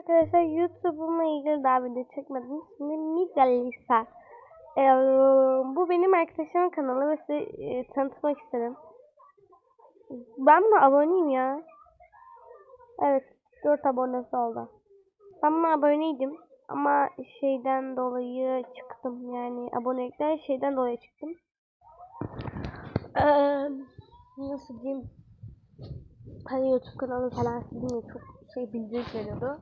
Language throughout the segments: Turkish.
Arkadaşlar YouTube'umla ilgili daha video çekmedim. Şimdi Migalisa. Ee, bu benim arkadaşımın kanalı ve size e, tanıtmak istedim. Ben buna aboneyim ya. Evet 4 abonesi oldu. Ben buna aboneydim. Ama şeyden dolayı çıktım. Yani abonelikten şeyden dolayı çıktım. Ee, nasıl diyeyim? Hani YouTube kanalı falan sizin çok şey bildirim veriyordu.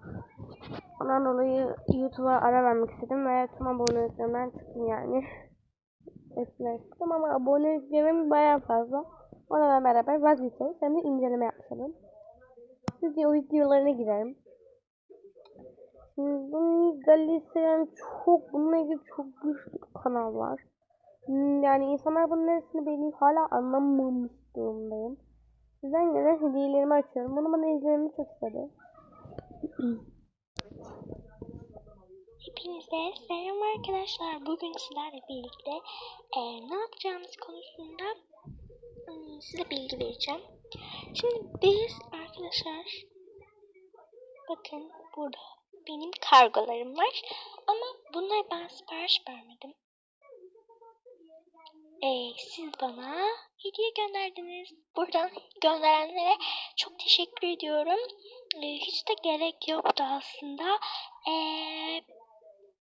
Ondan dolayı YouTube'a ara vermek istedim ve tüm aboneliklerimden çıktım yani. Eskiden çıktım ama aboneliklerim bayağı fazla. Onunla beraber vazgeçeriz. Hem de inceleme yapmışalım. Şimdi o videolarına girelim. Şimdi bu Galatasaray çok bununla ilgili çok güçlü kanal var. Hmm, Yani insanlar bunun neresini beğeniyor hala anlamamış durumdayım. Sizden gelen hediyelerimi açıyorum. Bunu bana izlememi çok istedi. Hepinize selam arkadaşlar. Bugün sizlerle birlikte e, ne yapacağımız konusunda hmm, size bilgi vereceğim. Şimdi biz arkadaşlar bakın burada benim kargolarım var ama bunları ben sipariş vermedim. E, siz bana hediye gönderdiniz. Buradan gönderenlere çok teşekkür ediyorum. E, hiç de gerek yoktu aslında. Eee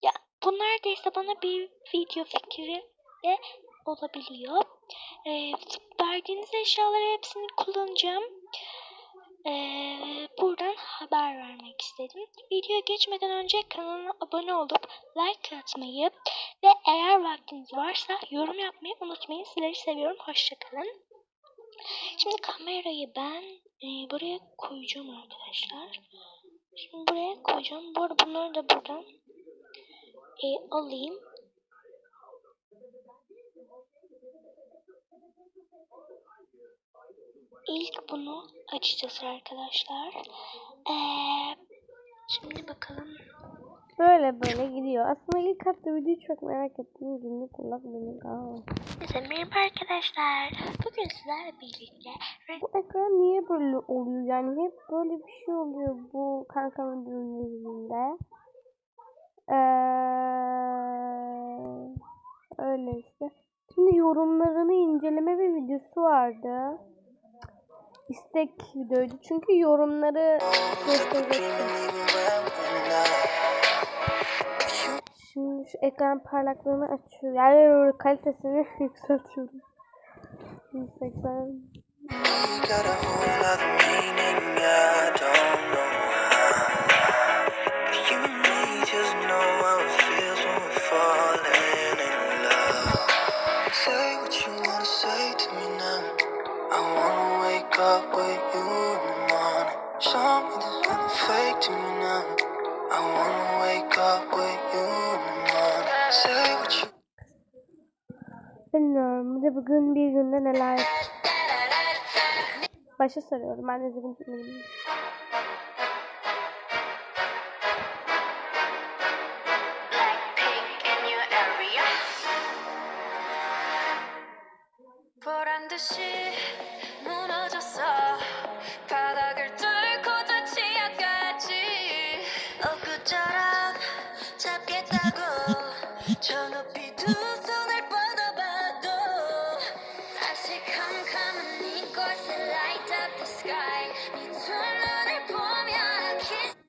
ya bu neredeyse bana bir video fikri de olabiliyor. Ee, verdiğiniz eşyaları hepsini kullanacağım. Ee, buradan haber vermek istedim. Videoya geçmeden önce kanalıma abone olup like atmayı ve eğer vaktiniz varsa yorum yapmayı unutmayın. Sizleri seviyorum. Hoşçakalın. Şimdi kamerayı ben e, buraya koyacağım arkadaşlar. Şimdi buraya koyacağım. Bu arada bunları da buradan e, alayım. İlk bunu açacağız arkadaşlar. Ee, şimdi bakalım. Böyle böyle gidiyor. Aslında ilk hafta videoyu çok merak ettim. Günlük kulak benim kahve. Size merhaba arkadaşlar. Bugün sizlerle birlikte Bu ekran niye böyle oluyor? Yani hep böyle bir şey oluyor bu kankamın düğünlerinde. Ee, öyle işte. Şimdi yorumlarını inceleme bir videosu vardı. İstek videoydu. Çünkü yorumları gösterecektim. Şimdi şu ekran parlaklığını açıyorum. Yani kalitesini yükseltiyorum. 180 De bugün bir günde neler Başa sarıyorum. Ben izledim filmini.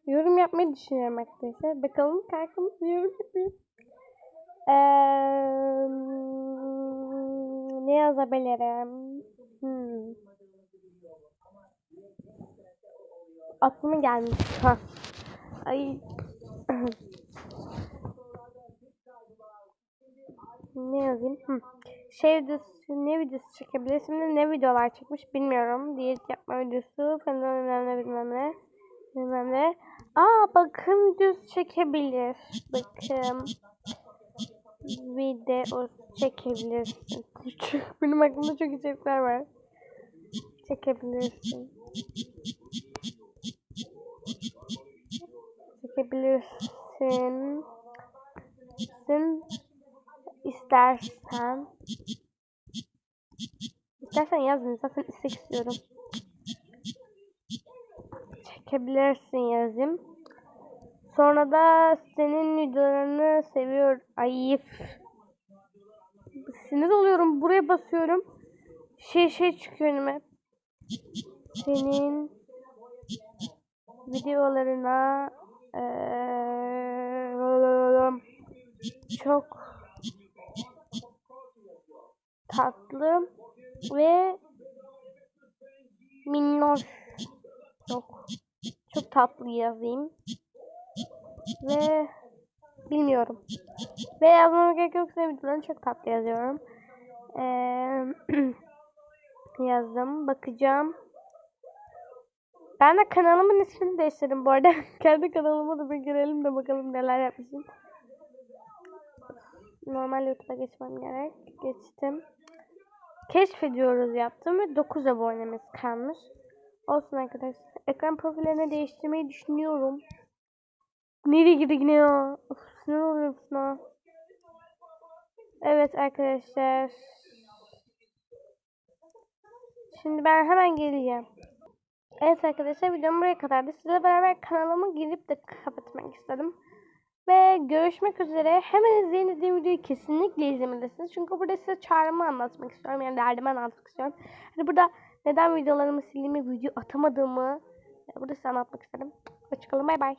Yorum yapmayı düşünüyorum arkadaşlar. Bakalım kankamız yorum yapıyor. Eee, ne yazabilirim? Hmm. Aklıma gelmiş. Ha. Ay. ne yazayım? Hı. Şey videosu, ne videosu çekebilir? Şimdi ne videolar çekmiş bilmiyorum. Diyet yapma videosu, falan bilmem ne bilmem ne. Bilmem ne. Aa bakım videosu çekebilir. Bakım video çekebilirsin. Benim aklımda çok içerikler var. Çekebilirsin. Çekebilirsin. Sen istersen İstersen yazın. Zaten istek istiyorum. Çekebilirsin yazayım. Sonra da senin videolarını seviyor. Ay üf. Sinir oluyorum. Buraya basıyorum. Şey şey çıkıyor önüme. Senin videolarına eee, çok tatlı ve minnoş. Çok çok tatlı yazayım. Ve bilmiyorum. Ve yazmama gerek yok. Videolarını çok tatlı yazıyorum. Eee, yazdım. Bakacağım. Ben de kanalımın ismini değiştirdim bu arada. Kendi kanalıma da bir girelim de bakalım neler yapmışım. Normal YouTube'a geçmem gerek. Geçtim keşfediyoruz yaptım ve 9 abonemiz kalmış. Olsun arkadaşlar. Ekran profillerini değiştirmeyi düşünüyorum. Nereye girdi yine ya? Of, sinir oluyorum. Evet arkadaşlar. Şimdi ben hemen geleceğim. Evet arkadaşlar videom buraya kadardı. Sizle beraber kanalıma girip de kapatmak istedim. Ve görüşmek üzere. Hemen izleyin videoyu kesinlikle izlemelisiniz. Çünkü burada size çağrımı anlatmak istiyorum. Yani derdimi anlatmak istiyorum. Hani burada neden videolarımı sildiğimi, video atamadığımı burada size anlatmak istedim. Hoşçakalın. Bay bay.